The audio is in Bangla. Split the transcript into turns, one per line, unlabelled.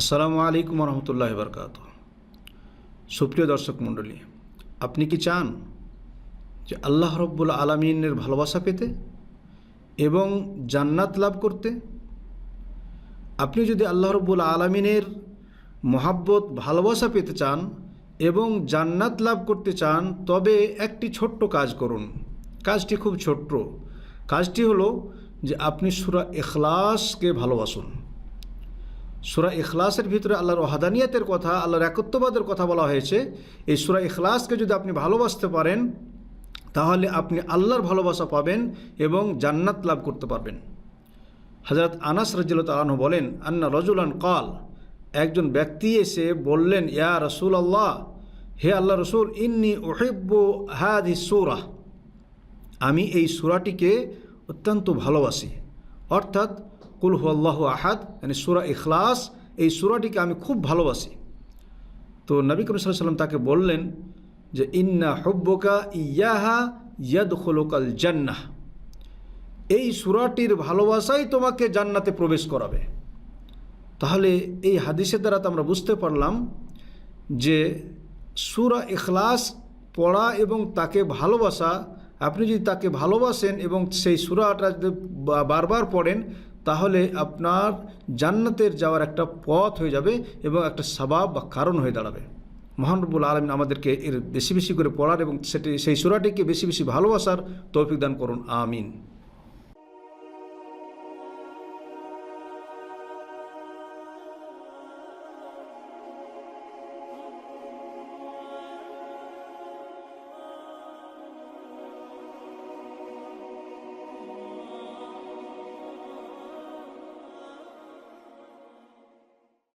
আসসালামু আলাইকুম রহমতুল্লাহ বরকাত সুপ্রিয় দর্শক মণ্ডলী, আপনি কি চান যে আল্লাহ রব্বুল আলমিনের ভালোবাসা পেতে এবং জান্নাত লাভ করতে? আপনি যদি আল্লাহ রব্বুল আলমিনের মহাব্বত, ভালোবাসা পেতে চান এবং জান্নাত লাভ করতে চান, তবে একটি ছোট্ট কাজ করুন। কাজটি খুব ছোট্ট। কাজটি হলো যে আপনি সুরা এখলাসকে ভালোবাসুন। সুরা ইখলাসের ভিতরে আল্লাহর ওহাদানিয়াতের কথা, আল্লাহর একত্ববাদের কথা বলা হয়েছে। এই সুরা ইখলাসকে যদি আপনি ভালোবাসতে পারেন, তাহলে আপনি আল্লাহর ভালোবাসা পাবেন এবং জান্নাত লাভ করতে পারবেন। হজরত আনাস রাজিল তালাহ বলেন, আন্না রজুলান কাল। একজন ব্যক্তি এসে বললেন, ইয়া রসুল আল্লাহ হে আল্লাহ রসুল, ইন্নি ওহেব্ব হাদ সুরা। আমি এই সুরাটিকে অত্যন্ত ভালোবাসি। অর্থাৎ কুল আল্লাহ আহাদ মানে সুরা ইখলাস, এই সুরাটিকে আমি খুব ভালোবাসি। তো নবী করিম সাল্লাম তাকে বললেন যে, ইন্না হব্বকা ইয়াহা ইয়াদ খোলোকাল জান্নাহ। এই সুরাটির ভালোবাসাই তোমাকে জান্নাতে প্রবেশ করাবে। তাহলে এই হাদিসের দ্বারা তো আমরা বুঝতে পারলাম যে, সুরা এখলাস পড়া এবং তাকে ভালোবাসা, আপনি যদি তাকে ভালোবাসেন এবং সেই সুরাটা যদি বারবার পড়েন তাহলে আপনার জান্নাতের যাওয়ার একটা পথ হয়ে যাবে এবং একটা স্বভাব বা কারণ হয়ে দাঁড়াবে। মহানবুল আলমিন আমাদেরকে এর বেশি বেশি করে পড়ার এবং সেটি, সেই সুরাটিকে বেশি বেশি ভালোবাসার তৌফিক দান করুন, আমিন।